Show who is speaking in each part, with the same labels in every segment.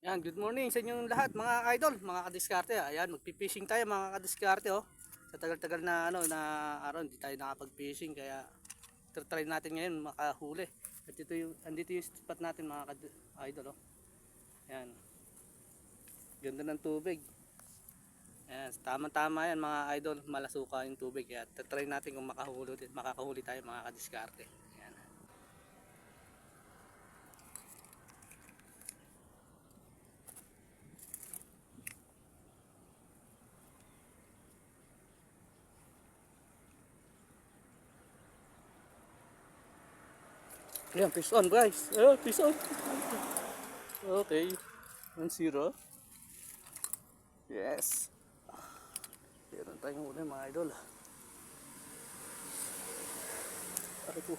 Speaker 1: Yan, good morning sa inyong lahat mga idol, mga kadiskarte. Ayan, magpi-fishing tayo mga kadiskarte oh. Sa tagal-tagal na ano na araw hindi tayo nakapag-fishing kaya try natin ngayon makahuli. At ito yung andito yung spot natin mga idol oh. Ayan. Ganda ng tubig. Ayan, tama-tama yan mga idol, malasuka yung tubig kaya try natin kung makahuli makakahuli tayo mga kadiskarte. Ayan. Ayan, fish on guys. Oh, fish on. Okay. 1-0. Yes. Meron tayong huli mga idol. Pare po.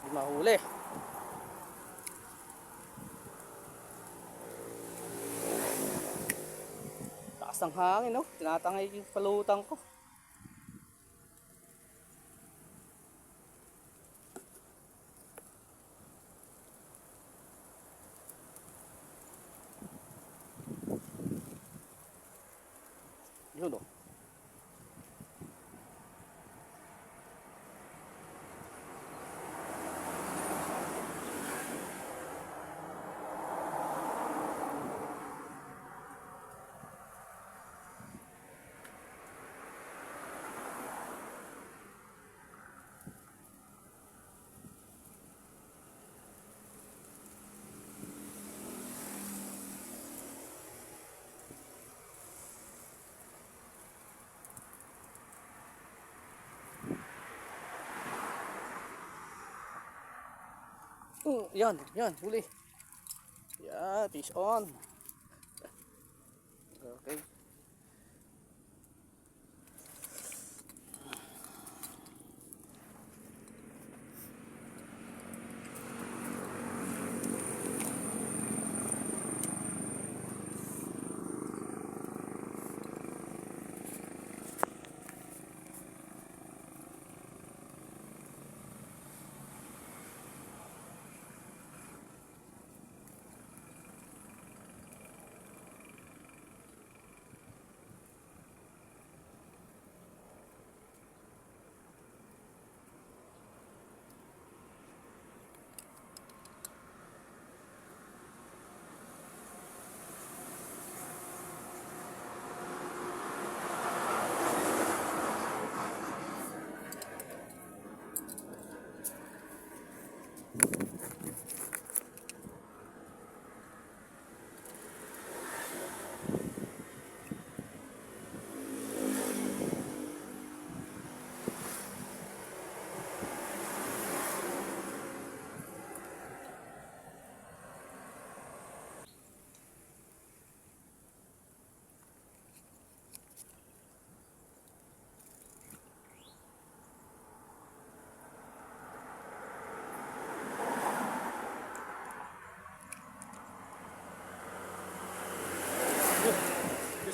Speaker 1: Hindi mahuli. Taas ng hangin, no? Tinatangay yung palutang ko. Yun, oh. Yan, yan, huli. Yeah, fish on. Okay.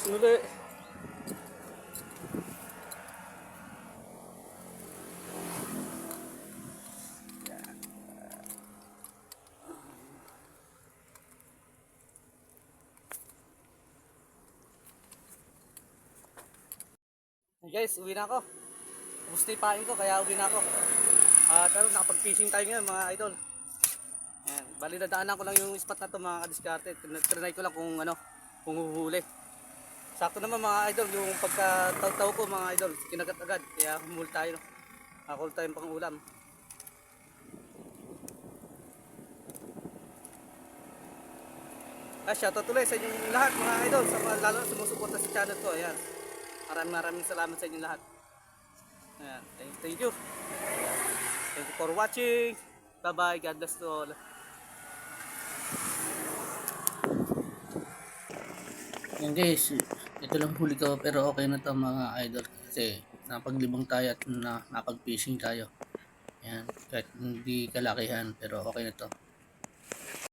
Speaker 1: Fish uli. Guys, uwi na ako. Gusto yung pain ko, kaya uwi na ako. At ano, nakapag-fishing tayo ngayon mga idol. Ayan, bali nadaanan ko lang yung spot na to mga kadiskarte. Trinay ko lang kung ano, kung huhuli. Sakto naman mga idol, yung pagkataw-taw ko mga idol, kinagat agad. Kaya humul tayo. Nakakul tayong pang ulam. Ah, shoutout tuloy sa inyong lahat mga idol, sa mga lalo sumusuporta sa channel ko. Ayan. Maraming maraming salamat sa inyong lahat. Ayan. Thank, thank you. Thank you for watching. Bye-bye. God bless to all. Yan guys, ito lang huli ko pero okay na to mga idol kasi napaglibang tayo at na, napag-fishing tayo. Yan, kahit hindi kalakihan pero okay na to.